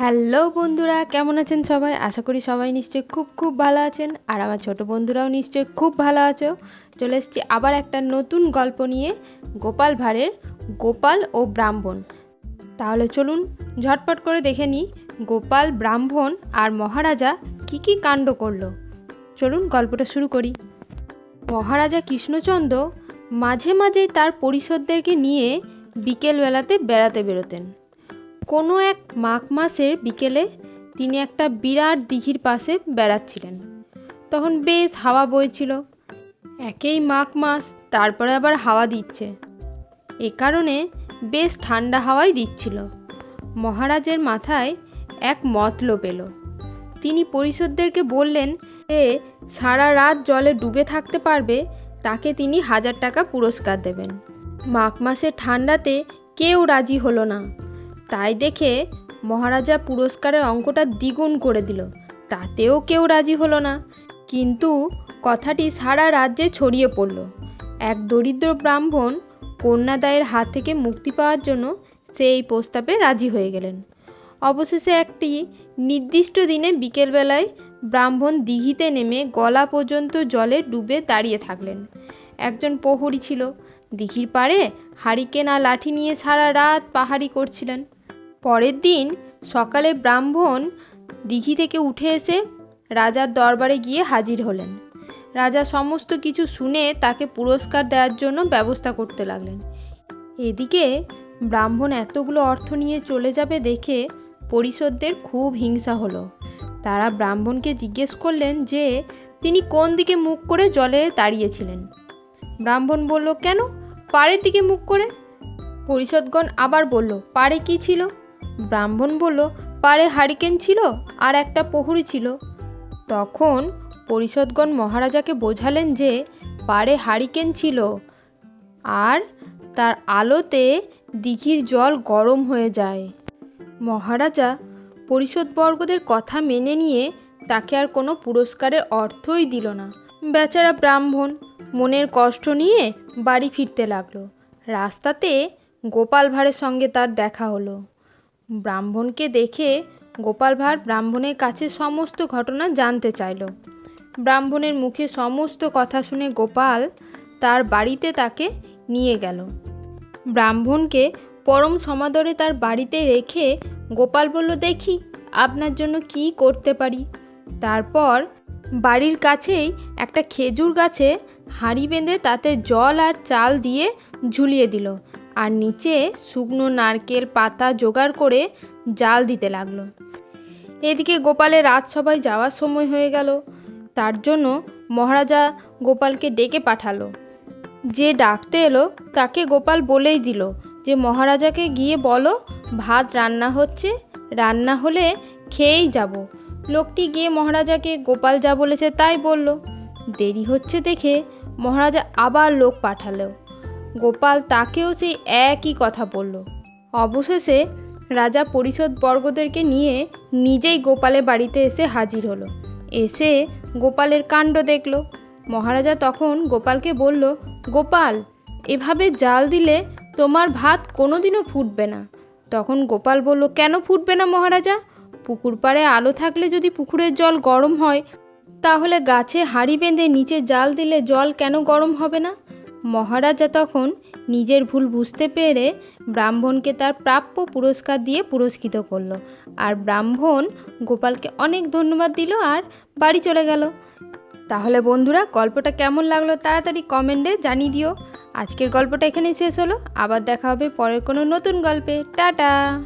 Hello বন্ধুরা, কেমন আছেন সবাই? আশা করি সবাই নিশ্চয়ই খুব খুব ভালো আছেন, আর আমার ছোট বন্ধুরাও নিশ্চয়ই খুব ভালো আছো। চলে এসছি আবার একটা নতুন গল্প নিয়ে গোপাল ভাঁড়ের গোপাল ও ব্রাহ্মণ। তাহলে চলুন ঝটপট করে দেখে নিই গোপাল, ব্রাহ্মণ আর মহারাজা কি কি কাণ্ড করল। চলুন গল্পটা শুরু করি। মহারাজা কৃষ্ণচন্দ্র মাঝে মাঝে তার পরিষদদেরকে নিয়ে বিকেলবেলাতে বেড়াতে বেরোতেন। কোনো এক মাঘ মাসের বিকেলে তিনি একটা বিরাট দিঘির পাশে বেড়াচ্ছিলেন। তখন বেশ হাওয়া বইছিল। একেই মাঘ মাস তারপরে আবার হাওয়া দিচ্ছে। এ কারণে বেশ ঠান্ডা হাওয়াই দিচ্ছিল। মহারাজের মাথায় এক মতলব এলো। তিনি পরিষদদেরকে বললেন যে সারা রাত জলে ডুবে থাকতে পারবে, তাকে তিনি হাজার টাকা পুরস্কার দেবেন। মাঘ মাসের ঠান্ডাতে কেউ রাজি হলো না। তাই দেখে মহারাজা পুরস্কারের অঙ্কটা দ্বিগুণ করে দিল। তাতেও কেউ রাজি হলো না। কিন্তু কথাটি সারা রাজ্যে ছড়িয়ে পড়ল। এক দরিদ্র ব্রাহ্মণ কন্যাদায়ের হাত থেকে মুক্তি পাওয়ার জন্য সেই প্রস্তাবে রাজি হয়ে গেলেন। অবশেষে একটি নির্দিষ্ট দিনে বিকেলবেলায় ব্রাহ্মণ দিঘিতে নেমে গলা পর্যন্ত জলে ডুবে দাঁড়িয়ে থাকলেন। একজন প্রহরী ছিল। দিঘির পাড়ে হারিকেন লাঠি নিয়ে সারা রাত পাহাড়ি করছিলেন। পরের দিন সকালে ব্রাহ্মণ দিঘি থেকে উঠে এসে রাজার দরবারে গিয়ে হাজির হলেন। রাজা সমস্ত কিছু শুনে তাকে পুরস্কার দেওয়ার জন্য ব্যবস্থা করতে লাগলেন। এদিকে ব্রাহ্মণ এতগুলো অর্থ নিয়ে চলে যাবে দেখে পরিষদদের খুব হিংসা হলো। তারা ব্রাহ্মণকে জিজ্ঞেস করলেন যে, তিনি কোন দিকে মুখ করে জলে দাঁড়িয়েছিলেন ব্রাহ্মণ বলল, কেন? পাড়ের দিকে মুখ করে? পরিষদগণ আবার বলল, পাড়ে কি ছিল? ব্রাহ্মণ বলল, পাড়ে হারিকেন ছিল আর একটা প্রহরী ছিল। তখন পরিষদগণ মহারাজাকে বোঝালেন যে পাড়ে হারিকেন ছিল আর তার আলোতে দিঘির জল গরম হয়ে যায়। মহারাজা পরিষদবর্গদের কথা মেনে নিয়ে তাকে আর কোনো পুরস্কারের অর্থই দিল না। বেচারা ব্রাহ্মণ মনের কষ্ট নিয়ে বাড়ি ফিরতে লাগল। রাস্তাতে গোপাল ভাঁড়ের সঙ্গে তার দেখা হলো। ব্রাহ্মণকে দেখে গোপাল ভাঁড় ব্রাহ্মণের কাছে সমস্ত ঘটনা জানতে চাইল। ব্রাহ্মণের মুখে সমস্ত কথা শুনে গোপাল তার বাড়িতে তাকে নিয়ে গেল। ব্রাহ্মণকে পরম সমাদরে তার বাড়িতে রেখে গোপাল বলল, দেখি, আপনার জন্য কি করতে পারি? তারপর বাড়ির কাছেই একটা খেজুর গাছে হাঁড়ি বেঁধে তাতে জল আর চাল দিয়ে ঝুলিয়ে দিল। আর নিচে শুকনো নারকেল পাতা জোগাড় করে জাল দিতে লাগল। এদিকে গোপালের রাজসভায় যাওয়ার সময় হয়ে গেল। তার জন্য মহারাজা গোপালকে ডেকে পাঠালো। যে ডাকতে এলো, তাকে গোপাল বলেই দিল যে, মহারাজাকে গিয়ে বলো, ভাত রান্না হচ্ছে, রান্না হলে খেয়েই যাব। লোকটি গিয়ে মহারাজাকে গোপাল যা বলেছে তাই বলল। দেরি হচ্ছে দেখে মহারাজা আবার লোক পাঠালো। গোপাল তাকেও সেই একই কথা বলল। অবশেষে রাজা পরিষদ বর্গদেরকে নিয়ে নিজেই গোপালের বাড়িতে এসে হাজির হলো। এসে গোপালের কাণ্ড দেখল। মহারাজা তখন গোপালকে বলল, গোপাল, এভাবে জাল দিলে তোমার ভাত কোনোদিনও ফুটবে না। তখন গোপাল বলল, কেন ফুটবে না মহারাজা? পুকুর পাড়ে আলো থাকলে যদি পুকুরের জল গরম হয়, তাহলে গাছে হাঁড়ি বেঁধে নিচে জাল দিলে জল কেন গরম হবে না? মহারাজা তখন নিজের ভুল বুঝতে পেরে ব্রাহ্মণকে তার প্রাপ্য পুরস্কার দিয়ে পুরস্কৃত করল। আর ব্রাহ্মণ গোপালকে অনেক ধন্যবাদ দিল আর বাড়ি চলে গেল। তাহলে বন্ধুরা, গল্পটা কেমন লাগল তাড়াতাড়ি কমেন্টে জানিয়ে দিও। আজকের গল্পটা এখানেই শেষ হলো। আবার দেখা হবে পরের কোনো নতুন গল্পে। টাটা!